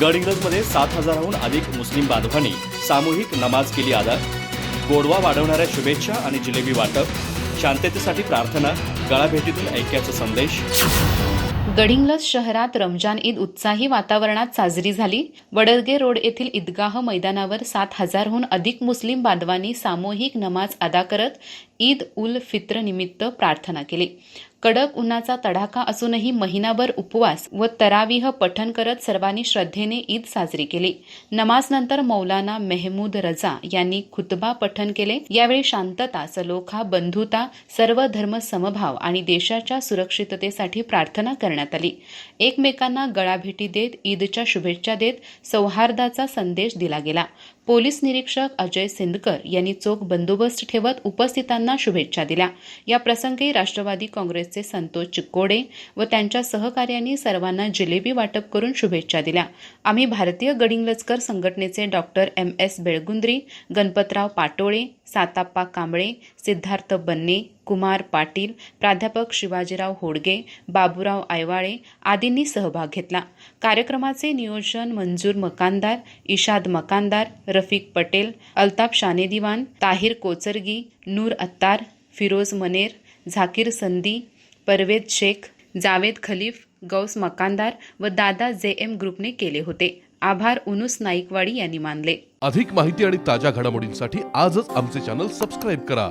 गडहिंग्लजमध्ये सात हजाराहून अधिक मुस्लिम बांधवांनी सामूहिक नमाज केली अदा गोडवा वाढवणाऱ्या शुभेच्छा आणि जिलेबी वाटप. शांततेसाठी प्रार्थना गळाभेटीतून ऐक्याचा संदेश. गडिंग्लज शहरात रमजान ईद उत्साही वातावरणात साजरी झाली. वडलगे रोड येथील ईदगाह मैदानावर सात हजारहून अधिक मुस्लिम बांधवांनी सामूहिक नमाज अदा करत ईद उल फित्र निमित्त प्रार्थना केली. कडक उन्हाचा तडाखा असूनही महिनाभर उपवास व तरावीह पठण करत सर्वांनी श्रद्धेने ईद साजरी केली. नमाजनंतर मौलाना मेहमूद रजा यांनी खुतबा पठण केले. यावेळी शांतता सलोखा बंधुता सर्व धर्म समभाव आणि देशाच्या सुरक्षिततेसाठी प्रार्थना करण्यात आली. एकमेकांना गळाभेटी देत ईदच्या शुभेच्छा देत सौहार्दाचा संदेश दिला गेला. पोलीस निरीक्षक अजय सिंदकर यांनी चोख बंदोबस्त ठेवत उपस्थितांना शुभेच्छा दिल्या. या प्रसंगी राष्ट्रवादी काँग्रेसचे संतोष चिक्कोडे व त्यांच्या सहकार्यांनी सर्वांना जिलेबी वाटप करून शुभेच्छा दिल्या. आम्ही भारतीय गडिंग्लजकर संघटनेचे doctor M S Belgundri Ganpatrao Patole Satappa Kamble Siddharth Banne Kumar Patil प्राध्यापक शिवाजीराव होडगे बाबूराव आयवाळे आदींनी सहभाग घेतला. कार्यक्रमाचे नियोजन मंजूर मकानदार इशाद मकानदार रफिक पटेल अल्ताफ शाने दिवान ताहिर कोचरगी नूर अत्तार फिरोज मनेर झाकीर संदी परवेद शेख जावेद खलीफ गौस मकानदार व दादा जे एम ग्रुपने केले होते. आभार उनुस नाईकवाडी यांनी मानले. अधिक माहिती आणि ताज्या घडामोडींसाठी आजच आमचे चॅनल सबस्क्राईब करा.